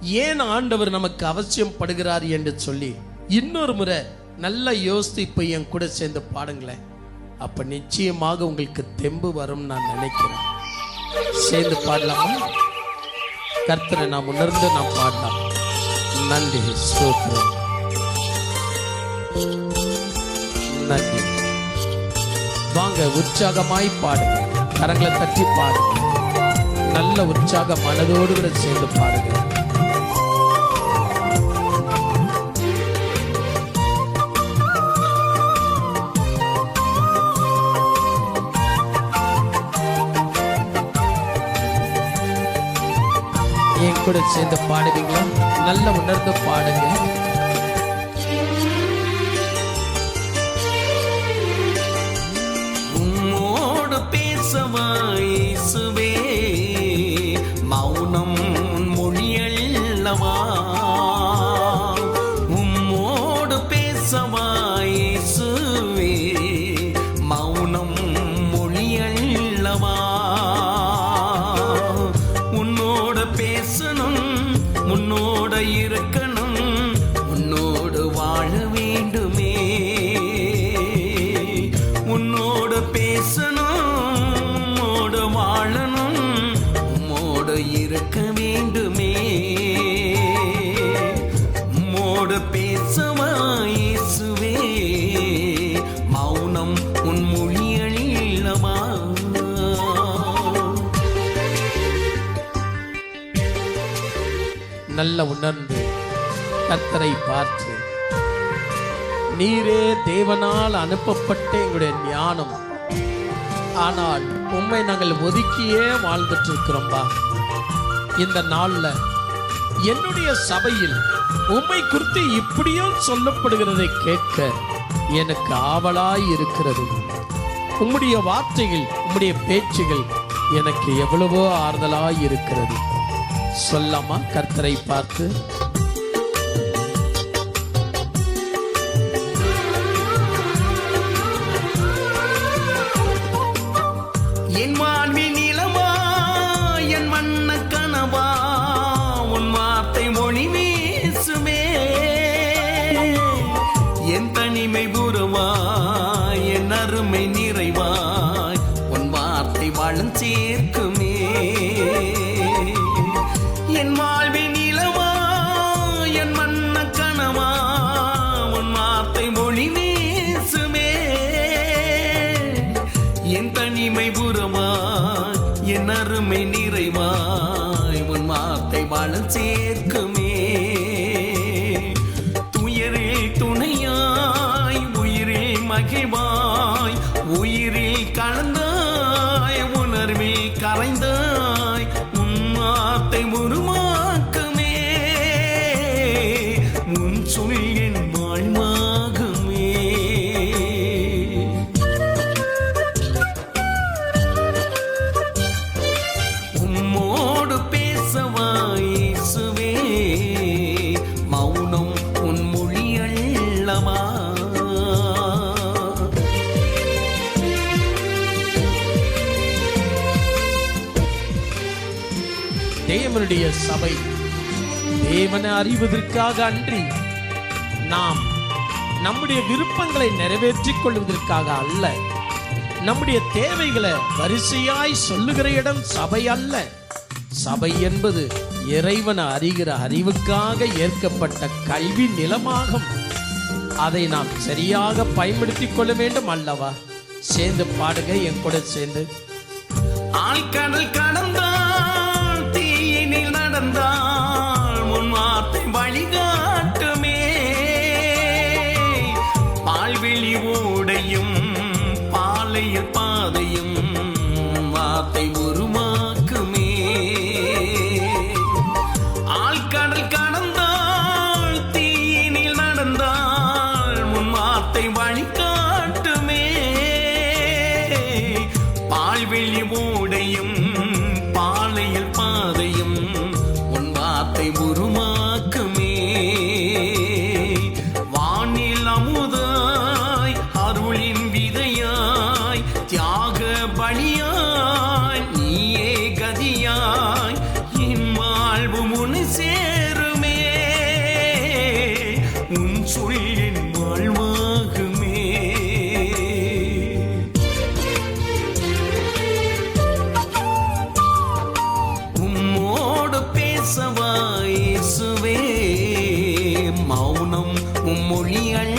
ஏன் ஆண்டவர் நமக்கு அவசியம் படுகிறார் என்று சொல்லி இன்னொரு முறை நல்லா யோசித்து இப்போ என் கூட சேர்ந்து பாடுங்களேன். அப்ப நிச்சயமாக உங்களுக்கு தெம்பு வரும் நான் நினைக்கிறேன். சேர்ந்து பாடலாமா? கர்த்தரை நாம் உணர்ந்து நாம் பாடலாம். நன்றி. ஸ்தோத்திரம். நன்றி. வாங்க உற்சாகமாய் பாடுங்க. கரங்களை தட்டி பாடுங்க. நல்ல உற்சாக மனதோடு கூட சேர்ந்து பாடுங்க. கூட சேர்ந்து பாடுவீங்களா? நல்ல உணர்ந்து பாடுங்க. உம்மோடு பேசவா இயேசுவே? மௌனம் உன் மொழியல்லவா? உம்மோடு பேசவா இயேசுவே? மௌனம் மொழியல்லவா? பேசவா மௌனம் உன் மொழியல்லவா நல்ல உணர்ந்து கத்தரை பார்த்து நீரே தேவனால் அனுப்பப்பட்ட எங்களுடைய ஞானம். ஆனால் உண்மை நாங்கள் ஒதுக்கியே வாழ்ந்துட்டு இருக்கிறோம்பா இந்த நாள்ல என்னுடைய சபையில் உம்மை குறித்து இப்படியும் சொல்லப்படுகிறதை கேட்க எனக்கு ஆவலாய் இருக்கிறது உம்முடைய வார்த்தைகள் உம்முடைய பேச்சுகள் எனக்கு எவ்வளவோ ஆறுதலாய் இருக்கிறது சொல்லாமா? கர்த்தரை பார்த்து என் தனிமை புறவாய் என் அருமை நிறைவாய் உன் வார்த்தை வாழும் சேர்க்குமே. என் வாழ்வில் நிலவா என் மன்ன கனவா உன் வார்த்தை மொழி வீசுமே. என் தனிமை புறமாய் என் அருமை நிறைவாய் உன் வார்த்தை வாழ சேர்க்குமே. உயிரில் கலந்தாய் தேவனுடைய சபை. தேவனை அறிவதற்காக அன்றி நாம் நம்முடைய விருப்பங்களை நிறைவேற்றிக் கொள்வதற்காக அல்ல. நம்முடைய தேவைகளை வரிசையாய் சொல்லுகிற இடம் சபை அல்ல. சபை என்பது இறைவனை அறிகிற அறிவுக்காக ஏற்கப்பட்ட கல்வி நிலமாகும். அதை நாம் சரியாக பயன்படுத்திக் கொள்ள வேண்டும் அல்லவா? சேர்ந்து பாடுங்க என் கூட சேர்ந்து. ஆழ்கடல் கடந்தாள் விழி ஓடையும் பாளையல் பாதையும் உன் வார்த்தை உருமாக்குமே. வானில் அமுதாய் அருளின் விதையாய் தியாக பலியாய் நீயே கதியாய் என் வாழ்வு முன் சேருமே. உன் சொல்லின் வாழ்வு மௌனம் உம்மொழியல்